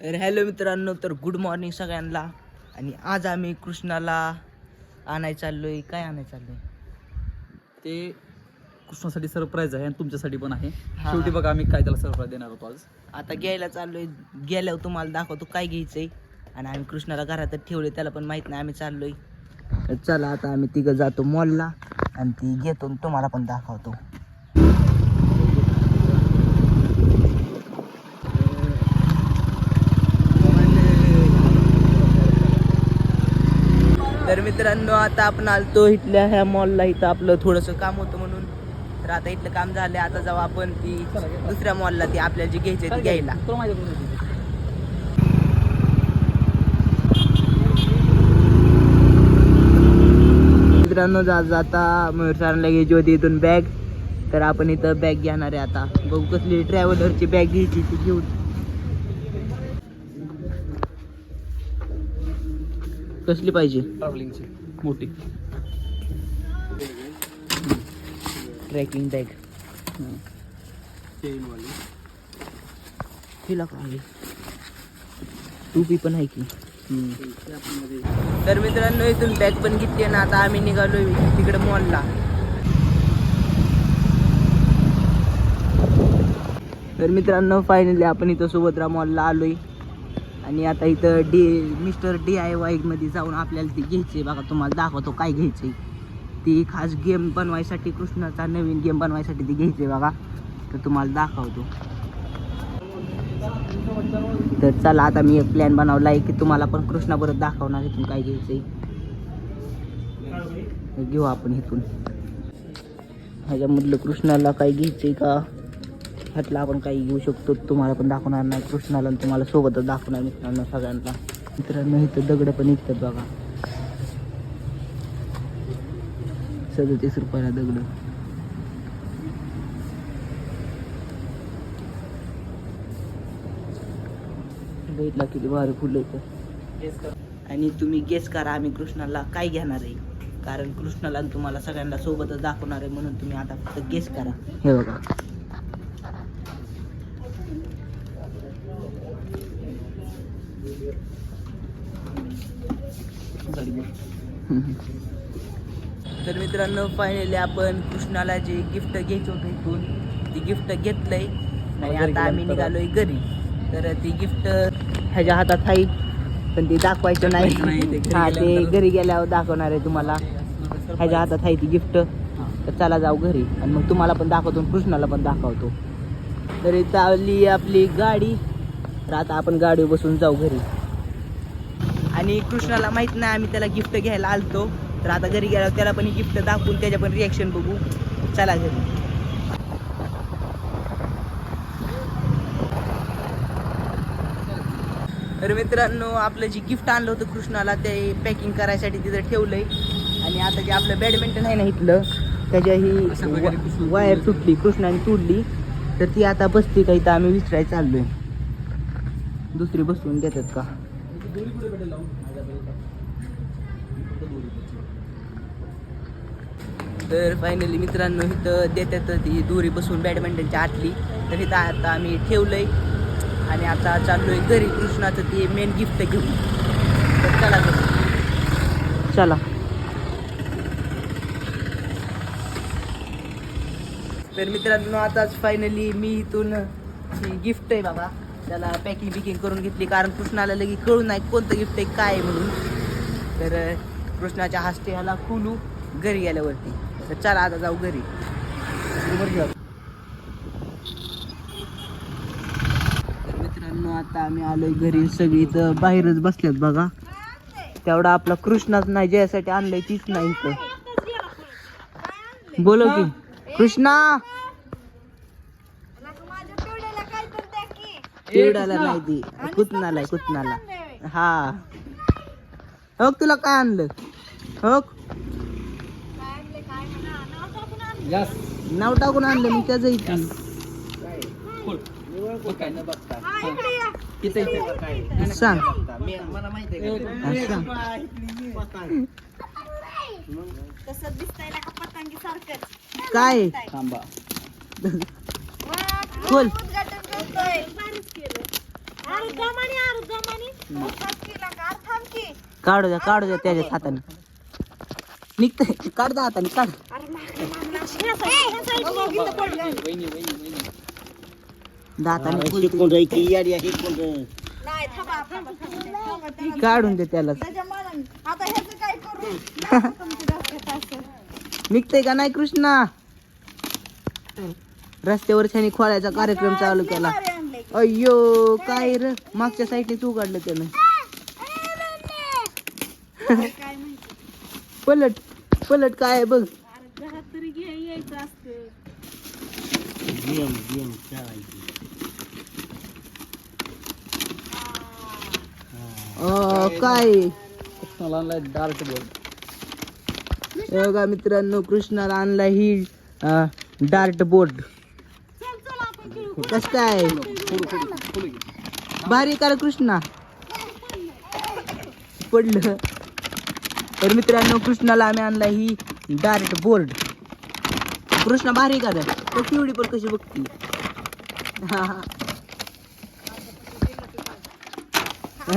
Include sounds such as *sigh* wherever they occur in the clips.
तर हॅलो मित्रांनो तर गुड मॉर्निंग सगळ्यांना. आणि आज आम्ही कृष्णाला आणाय चाललोय. काय आणाय चाललोय? ते कृष्णासाठी सरप्राईज आहे आणि तुमच्यासाठी पण आहे. हा. शेवटी बघा आम्ही काय त्याला सरप्राईज देणार होतो आज. आता घ्यायला चाललोय. गेल्यावर तुम्हाला दाखवतो काय घ्यायचंय. आणि आम्ही कृष्णाला घरातच ठेवले त्याला पण माहीत नाही आम्ही चाललोय. चला आता आम्ही तिघं जातो मॉलला आणि ती घेतो आणि तुम्हाला पण दाखवतो. तर मित्रांनो आता आपण आलतो इथल्या ह्या मॉलला इथं आपलं थोडंसं काम होतं म्हणून. तर आता इथलं काम झालं आता जाऊ आपण ती दुसऱ्या मॉलला ती आपल्याला जी घ्यायची ती घ्यायला. मित्रांनो जात जाता मयूर सरांना घ्यायची होती इथून बॅग तर आपण इथं बॅग घेणार आहे आता. बघू कसली ट्रॅव्हलरची बॅग घ्यायची ती घेऊन. कसली पाहिजे? ट्रॅव्हलिंगची मोठी. ट्रॅकिंग बॅग काय? टोपी पण आहे की. तर मित्रांनो इथून बॅग पण घेतली ना आता आम्ही निघालो तिकडे मॉलला तर मित्रांनो फायनली आपण इथं सुभद्रा मॉलला आलोय. आणि आता इथं डी मिस्टर डी आय वायमध्ये जाऊन आपल्याला ती घ्यायची बघा तुम्हाला दाखवतो काय घ्यायची ती खास गेम बनवायसाठी कृष्णाचा नवीन गेम बनवायसाठी ती घ्यायची बघा. तर तुम्हाला दाखवतो. तर चला आता मी एक प्लॅन बनवला आहे की तुम्हाला पण कृष्णाबरोबर दाखवणार इथून काय घ्यायचंय. घेऊ आपण इथून. ह्याच्यामधलं कृष्णाला काय घ्यायचंय का? ह्यातला आपण काही घेऊ शकतो. तुम्हाला पण दाखवणार नाही. कृष्णाला तुम्हाला सोबतच दाखवणार मित्रांनो सगळ्यांना. मित्रांनो इथं दगड पण निघतात बघा. सदतीस रुपयाला दगड. बघितला किती भारी फुलं येतं आणि तुम्ही गेस करा आम्ही कृष्णाला काय घेणार आहे. कारण कृष्णाला आणि तुम्हाला सगळ्यांना सोबतच दाखवणार आहे म्हणून तुम्ही आता फक्त गेस करा. हे बघा. तर मित्रांनो फायनली आपण कृष्णाला जे गिफ्ट घ्यायचं होतं इथून ती गिफ्ट घेतलंय. आणि आता आम्ही निघालोय घरी. तर ती गिफ्ट ह्याच्या हातात आहे पण ती दाखवायचं नाही, ते घरी हा ते गेल्यानंतर- घरी गेल्यावर दाखवणार आहे तुम्हाला. ह्याच्या हातात आहे ती गिफ्ट तर चला जाऊ घरी. आणि मग तुम्हाला पण दाखवतो कृष्णाला पण दाखवतो. तर आली आपली गाडी. तर आता आपण गाडीवर बसून जाऊ घरी. आणि कृष्णाला माहीत नाही आम्ही त्याला गिफ्ट घ्यायला आलतो. तर आता घरी गेल्यावर त्याला पण गिफ्ट दाखवून त्याच्या पण रिॲक्शन बघू. चला घरी. तर मित्रांनो आपलं जे गिफ्ट आणलं होतं कृष्णाला ते पॅकिंग करायसाठी तिथं ठेवलंय. आणि आता जे आपलं बॅडमिंटन आहे ना इथलं त्याच्या ही वायर तुटली कृष्णाने तोडली. तर ती आता बसते का इथं? आम्ही विचारायला चाललोय. दुसरी बसवून देतात का? तर फायनली मित्रांनो इथं देतात ती दोरी बसून बॅडमिंटनच्या आतली. तर इथं आता आम्ही ठेवलंय. आणि आता चाललोय घरी. कृष्णाचं ते मेन गिफ्ट घेऊन. तर चला चला. तर मित्रांनो आताच फायनली मी इथून गिफ्ट आहे बाबा. त्याला पॅकिंग बिकिंग करून घेतली कारण कृष्णाला लगे कळून नाही कोणतं गिफ्ट आहे काय आहे म्हणून. तर कृष्णाच्या हस्ते ह्याला खुलू घरी गेल्यावरती तर चला आता जाऊ घरी. तर मित्रांनो आता आम्ही आलोय घरी. सगळी तर बाहेरच बसल्यात बघा. तेवढा आपला कृष्णाच नाही ज्यासाठी आणलंय तीच नाही इथं. बोलो की. कृष्णा! चिवडाला नाही ती कुतनाला कुतनाला हा. हो तुला काय आणलं? हो यस नाव टाकून आणलं? मी त्याचं इथे. सांग. सांग. कसं दिसतंय ना का पतंगी सारखं काय? थांबा. खोल काढू द्या काढू द्या त्याच्या हाताने. निघतंय काढ द्या हाताने काढ. काढून दे त्याला. त्याच्या मनाने. आता ह्याचं काय करू? दाखव तुमची डोक्यात असं. निघतंय का नाही कृष्णा? रस्त्यावर छानी खोलायचा कार्यक्रम चालू केला. अय्यो काय र? मागच्या साईडने तू काढलं त्यानं. *laughs* पलट पलट काय आहे बघ काय? कृष्णाला आणलाय डार्क बोर्ड हे बघा मित्रांनो कृष्णाला आणला ही डार्ट बोर्ड कस काय? भारी कर कृष्णा. पडलं. तर मित्रांनो कृष्णाला आम्ही आणला ही डायरेक्ट बोर्ड कृष्णा भारी का तर तो पिवडी पण कशी बघती? हा, हा.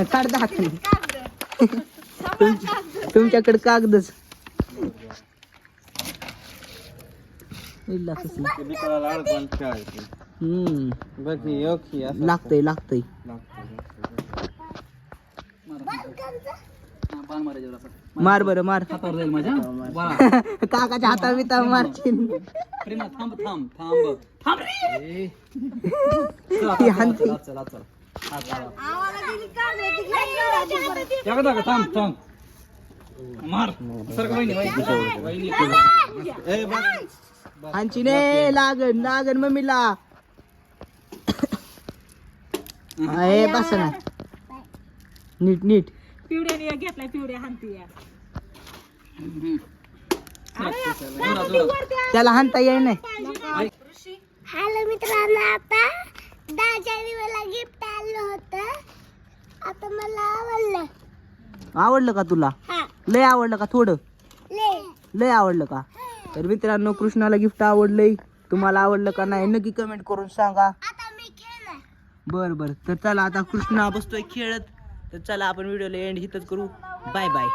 काढ दहा तुमच्याकडे कागदच. इल्ला कसं. हम्म. लागतंय लागतंय बाण मारायच्या वेळेला असं. मार बरं मार. हातावर जाईल माझ्या? बाळा काकाच्या हाता बिता मारशील प्रेमा थांब थांब थांब. थांब रे! चला, ती चला, हाणते. चला, चला, चला. हा, चला. आम्हाला दिली काढलं ती घ्यायची परत. या का थांब थांब. मार. का वहिनी वहिनी. लागन लागन मम्मीला. हे बस ना. नीट नीट. पिवड्याने एक घेतलाय पिवड्या हानती या. त्याला हाणता येई नाही. हॅलो मित्रांनो आता गिफ्ट आलं होतं. आता मला आवडलं. आवडलं का तुला? हा. लय आवडलं का थोडं? ले लय आवडलं का? तर मित्रांनो कृष्णाला गिफ्ट आवडलंय. तुम्हाला आवडलं का नाही नक्की कमेंट करून सांगा. आता मी बर बर. तर चला आता कृष्णा बसतोय खेळत. तर चला आपण व्हिडिओला एंड हिथंच करू. Bye bye